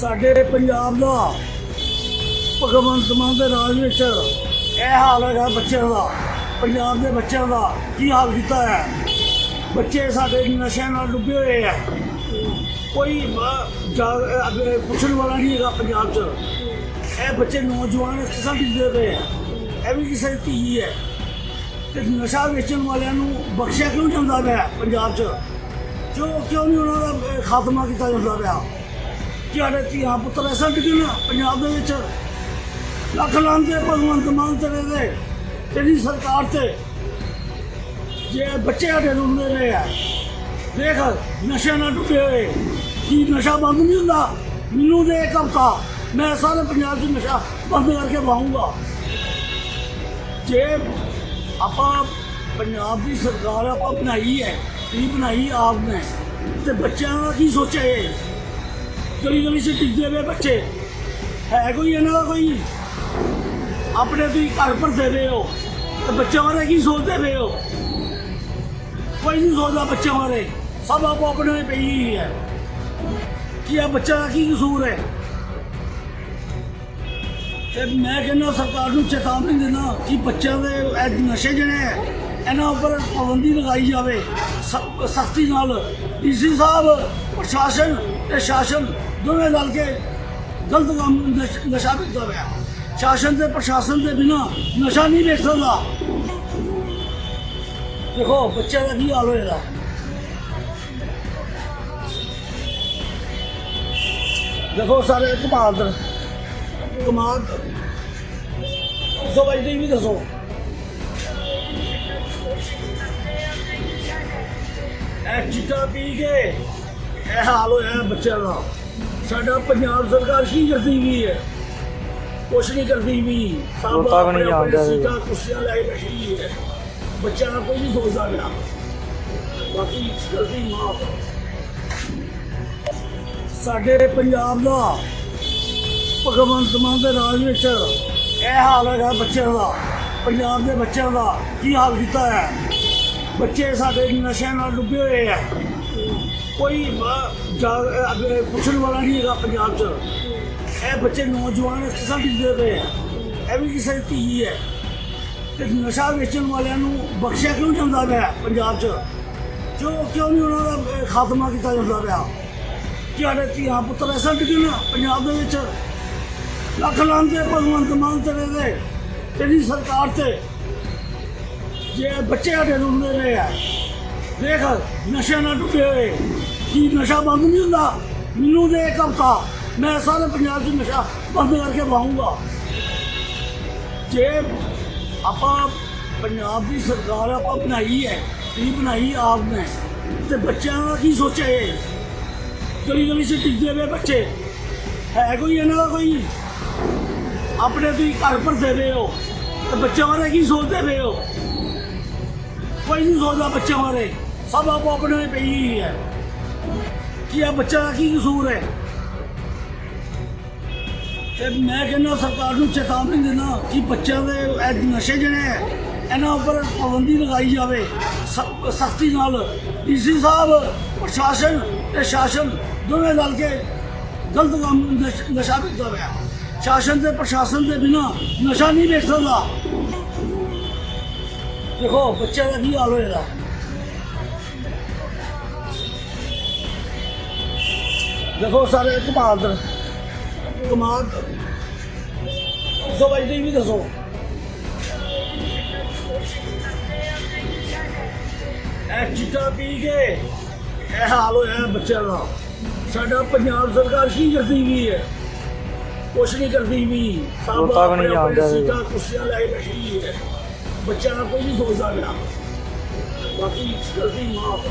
ਸਾਡੇ ਪੰਜਾਬ ਦਾ ਭਗਵੰਤ ਮਾਨ ਦੇ ਰਾਜ ਵਿੱਚ ਇਹ ਹਾਲ ਹੈਗਾ ਬੱਚਿਆਂ ਦਾ ਪੰਜਾਬ ਦੇ ਬੱਚਿਆਂ ਦਾ ਕੀ ਹਾਲ ਕੀਤਾ ਹੈ? ਬੱਚੇ ਸਾਡੇ ਨਸ਼ਿਆਂ ਨਾਲ ਡੁੱਬੇ ਹੋਏ ਹੈ। ਕੋਈ ਅਹ, ਅੱਗੇ ਪੁੱਛਣ ਵਾਲਾ ਨਹੀਂ ਹੈਗਾ ਪੰਜਾਬ 'ਚ। ਇਹ ਬੱਚੇ ਨੌਜਵਾਨ ਇਸ ਕਿਸਮ ਦੇ ਪਏ ਹੈ। ਇਹ ਵੀ ਕਿਸੇ ਦੀ ਧੀ ਹੈ। ਤੇ ਨਸ਼ਾ ਵੇਚਣ ਵਾਲਿਆਂ ਨੂੰ ਬਖਸ਼ਿਆ ਕਿਉਂ ਜਾਂਦਾ ਪਿਆ ਪੰਜਾਬ 'ਚ? ਕਿਉਂ ਕਿਉਂ ਨਹੀਂ ਉਹਨਾਂ ਦਾ ਖਾਤਮਾ ਕੀਤਾ ਜਾਂਦਾ ਪਿਆ? ਕਿ ਸਾਡੇ ਧੀਆਂ ਪੁੱਤਰ ਐਸਾ ਡਿੱਗਣ ਪੰਜਾਬ ਦੇ ਵਿੱਚ ਲੱਖ ਲਾਂਦੇ ਭਗਵੰਤ ਮਾਨ ਤੇਰੇ ਦੇ, ਤੇਰੀ ਸਰਕਾਰ ਤੇ ਜੇ ਬੱਚੇ ਸਾਡੇ ਰੁੰਦੇ ਰਹੇ ਆ, ਦੇਖ ਨਸ਼ੇ ਨਾਲ ਡੁੱਬੇ ਹੋਏ, ਕੀ ਨਸ਼ਾ ਬੰਦ ਨਹੀਂ ਹੁੰਦਾ? ਮੈਨੂੰ ਦੇ ਇੱਕ ਹਫ਼ਤਾ, ਮੈਂ ਸਾਰੇ ਪੰਜਾਬ 'ਚ ਨਸ਼ਾ ਬੰਦ ਕਰਕੇ ਵਾਹੂੰਗਾ ਜੇ ਆਪਾਂ ਪੰਜਾਬ ਦੀ ਸਰਕਾਰ ਆਪਾਂ ਬਣਾਈ ਹੈ ਇਹ ਬਣਾਈ ਆਪ ਨੇ, ਤੇ ਬੱਚਿਆਂ ਦਾ ਕੀ ਸੋਚਿਆ ਇਹ? ਗਲੀ ਗਲੀ 'ਚ ਟਿਕਦੇ ਪਏ ਬੱਚੇ। ਹੈ ਕੋਈ ਇਹਨਾਂ ਦਾ ਕੋਈ? ਆਪਣੇ ਤੁਸੀਂ ਘਰ ਭਰਦੇ ਰਹੇ ਹੋ। ਤੇ ਬੱਚਿਆਂ ਬਾਰੇ ਕੀ ਸੋਚਦੇ ਰਹੇ ਹੋ? ਕੋਈ ਨਹੀਂ ਸੋਚਦਾ ਬੱਚਿਆਂ ਬਾਰੇ। ਸਭ ਆਪੋ ਆਪਣੇ ਪਈ ਹੈ। ਕਿ ਇਹ ਬੱਚਾ ਦਾ ਕੀ ਕਸੂਰ ਹੈ? ਤੇ ਮੈਂ ਕਹਿੰਦਾ ਸਰਕਾਰ ਨੂੰ ਚੇਤਾਵਨੀ ਦੇਣਾ ਕਿ ਬੱਚਿਆਂ ਦੇ ਇਹ ਨਸ਼ੇ ਜਿਹੜੇ ਹੈ, ਇਹਨਾਂ ਉੱਪਰ ਪਾਬੰਦੀ ਲਗਾਈ ਜਾਵੇ। ਸਖਤੀ ਨਾਲ। ਡੀਸੀ ਸਾਹਿਬ, ਪ੍ਰਸ਼ਾਸਨ ਤੇ ਸ਼ਾਸਨ ਦੋਵੇਂ ਰਲ ਕੇ ਗਲਤ ਕੰਮ ਨਸ਼ਾ ਵੇਚਦਾ ਪਿਆ ਸ਼ਾਸਨ ਤੇ ਪ੍ਰਸ਼ਾਸਨ ਦੇ ਬਿਨਾ ਨਸ਼ਾ ਨਹੀਂ ਵੇਚ ਸਕਦਾ। ਦੇਖੋ ਬੱਚੇ ਦਾ ਕੀ ਹਾਲ ਹੋਏਗਾ? ਦੇਖੋ, ਸਾਰੇ ਕਮਾਲ ਕਮਾਲ ਸੋ ਬਾਈ ਦੀ ਵੀ ਦੱਸੋ। ਐ ਚਿੱਟਾ ਪੀ ਕੇ ਇਹ ਹਾਲ ਹੋਇਆ ਬੱਚਿਆਂ ਦਾ। ਸਾਡਾ ਪੰਜਾਬ ਸਰਕਾਰ ਕੀ ਕਰਦੀ ਵੀ ਹੈ? ਕੁਛ ਨਹੀਂ ਕਰਦੀ ਵੀ। ਸਭ ਰੋਤਾ ਵੀ ਨਹੀਂ ਆਪਣੇ ਆਪਣੇ ਜਾਂਦਾ ਜੀ। ਸੀਟਾਂ ਕੁਰਸੀਆਂ ਲੈ ਕੇ ਬੈਠੀ ਹੈ। ਬੱਚਿਆਂ ਦਾ ਕੋਈ ਨਹੀਂ ਸੋਚਦਾ ਪਿਆ। ਬਾਕੀ ਗਲਤੀ ਮਾਫ। ਸਾਡੇ ਪੰਜਾਬ ਦਾ ਭਗਵੰਤ ਮਾਨ ਦੇ ਰਾਜ ਵਿੱਚ ਇਹ ਹਾਲ ਹੈਗਾ ਬੱਚਿਆਂ ਦਾ। ਪੰਜਾਬ ਦੇ ਬੱਚਿਆਂ ਦਾ ਕੀ ਹਾਲ ਕੀਤਾ ਹੈ? ਬੱਚੇ ਸਾਡੇ ਨਸ਼ਿਆਂ ਨਾਲ ਡੁੱਬੇ ਹੋਏ ਹੈ। ਕੋਈ ਅਹ, ਜਾ- ਅੱਗੇ ਪੁੱਛਣ ਵਾਲਾ ਨਹੀਂ ਹੈਗਾ ਪੰਜਾਬ 'ਚ। ਇਹ ਬੱਚੇ ਨੌਜਵਾਨ ਇਸ ਕਿਸਮ ਡਿੱਗਦੇ ਪਏ ਹੈ ਇਹ ਵੀ ਕਿਸੇ ਦੀ ਧੀ ਹੈ। ਤੇ ਨਸ਼ਾ ਵੇਚਣ ਵਾਲਿਆਂ ਨੂੰ ਬਖਸ਼ਿਆ ਕਿਉਂ ਜਾਂਦਾ ਪਿਆ ਪੰਜਾਬ 'ਚ? ਕਿਉਂ ਕਿਉਂ ਨਹੀਂ ਉਹਨਾਂ ਦਾ ਅਹ, ਖਾਤਮਾ ਕੀਤਾ ਜਾਂਦਾ ਪਿਆ? ਕਿ ਸਾਡੇ ਧੀਆਂ ਪੁੱਤਰ ਐਸਾ ਡਿੱਗਣ ਪੰਜਾਬ ਦੇ ਵਿੱਚ ਲੱਖ ਲਾਂਦੇ ਭਗਵੰਤ ਮਾਨ ਤੇਰੇ ਦੇ ਤੇਰੀ ਸਰਕਾਰ ਤੇ ਜੇ ਬੱਚੇ ਸਾਡੇ ਰੁੰਦੇ ਰਹੇ ਆ ਦੇਖ ਨਸ਼ੇ ਨਾਲ ਡੁੱਬੇ ਹੋਏ। ਕੀ ਨਸ਼ਾ ਬੰਦ ਨਹੀਂ ਹੁੰਦਾ? ਮੈਨੂੰ ਦੇ ਇੱਕ ਹਫ਼ਤਾ। ਮੈਂ ਸਾਰੇ ਪੰਜਾਬ 'ਚ ਨਸ਼ਾ ਬੰਦ ਕਰਕੇ ਵਾਹੂੰਗਾ ਜੇ ਆਪਾਂ ਪੰਜਾਬ ਦੀ ਸਰਕਾਰ ਆਪਾਂ ਬਣਾਈ ਹੈ ਇਹ ਬਣਾਈ ਆਪ ਨੇ, ਤੇ ਬੱਚਿਆਂ ਦਾ ਕੀ ਸੋਚਿਆ ਇਹ? ਗਲੀ ਗਲੀ ਸੇ ਟਿਕਦੇ ਪਏ ਬੱਚੇ। ਹੈ ਕੋਈ ਇਹਨਾਂ ਦਾ ਕੋਈ? ਆਪਣੇ ਤੁਸੀਂ ਘਰ ਭਰਦੇ ਪਏ ਹੋ, ਤੇ ਬੱਚਿਆਂ ਬਾਰੇ ਕੀ ਸੋਚਦੇ ਪਏ ਹੋ? ਕੋਈ ਨਹੀਂ ਸੋਚਦਾ ਬੱਚਿਆਂ ਬਾਰੇ। ਸਭ ਆਪੋ ਆਪਣੇ ਵਿੱਚ ਪਈ ਹੀ ਹੈ। ਕਿ ਇਹ ਬੱਚਾ ਦਾ ਕੀ ਕਸੂਰ ਹੈ? ਤੇ ਮੈਂ ਕਹਿੰਦਾ ਸਰਕਾਰ ਨੂੰ ਚੇਤਾਵਨੀ ਦਿੰਦਾ ਕਿ ਬੱਚਿਆਂ ਦੇ ਇਹ ਨਸ਼ੇ ਜਿਹੜੇ ਹੈ, ਇਹਨਾਂ ਉੱਪਰ ਪਾਬੰਦੀ ਲਗਾਈ ਜਾਵੇ। ਸਖਤੀ ਨਾਲ ਡੀਸੀ ਸਾਹਿਬ, ਪ੍ਰਸ਼ਾਸਨ ਤੇ ਸ਼ਾਸਨ ਦੋਵੇਂ ਰਲ ਕੇ ਗਲਤ ਕੰਮ ਨਸ਼ਾ ਵੇਚਦਾ ਪਿਆ ਸ਼ਾਸਨ ਤੇ ਪ੍ਰਸ਼ਾਸਨ ਦੇ ਬਿਨਾ ਨਸ਼ਾ ਨਹੀਂ ਵੇਚ ਸਕਦਾ। ਦੇਖੋ, ਬੱਚਿਆਂ ਦਾ ਕੀ ਹਾਲ ਹੋਏਗਾ? ਦੇਖੋ ਸਾਰੇ ਕਮਾਲ ਕਮਾਲ। ਸੋ ਬਾਈ ਦੀ ਵੀ ਦੱਸੋ। ਇਹ ਚਿੱਟਾ ਪੀ ਕੇ ਇਹ ਹਾਲ ਹੋਇਆ ਬੱਚਿਆਂ ਦਾ। ਸਾਡਾ ਪੰਜਾਬ ਸਰਕਾਰ ਕੀ ਕਰਦੀ ਵੀ ਹੈ? ਕੁਛ ਨਹੀਂ ਕਰਦੀ ਵੀ। ਸਭ ਰੋਤਾ ਵੀ ਨਹੀਂ ਜੀ। ਸੀਟਾਂ ਕੁਰਸੀਆਂ ਲੈ ਕੇ ਬੈਠੀ ਹੈ। ਬੱਚਿਆਂ ਦਾ ਕੋਈ ਨਹੀਂ ਸੋਚਦਾ ਪਿਆ। ਬਾਕੀ ਗਲਤੀ ਮਾਫ।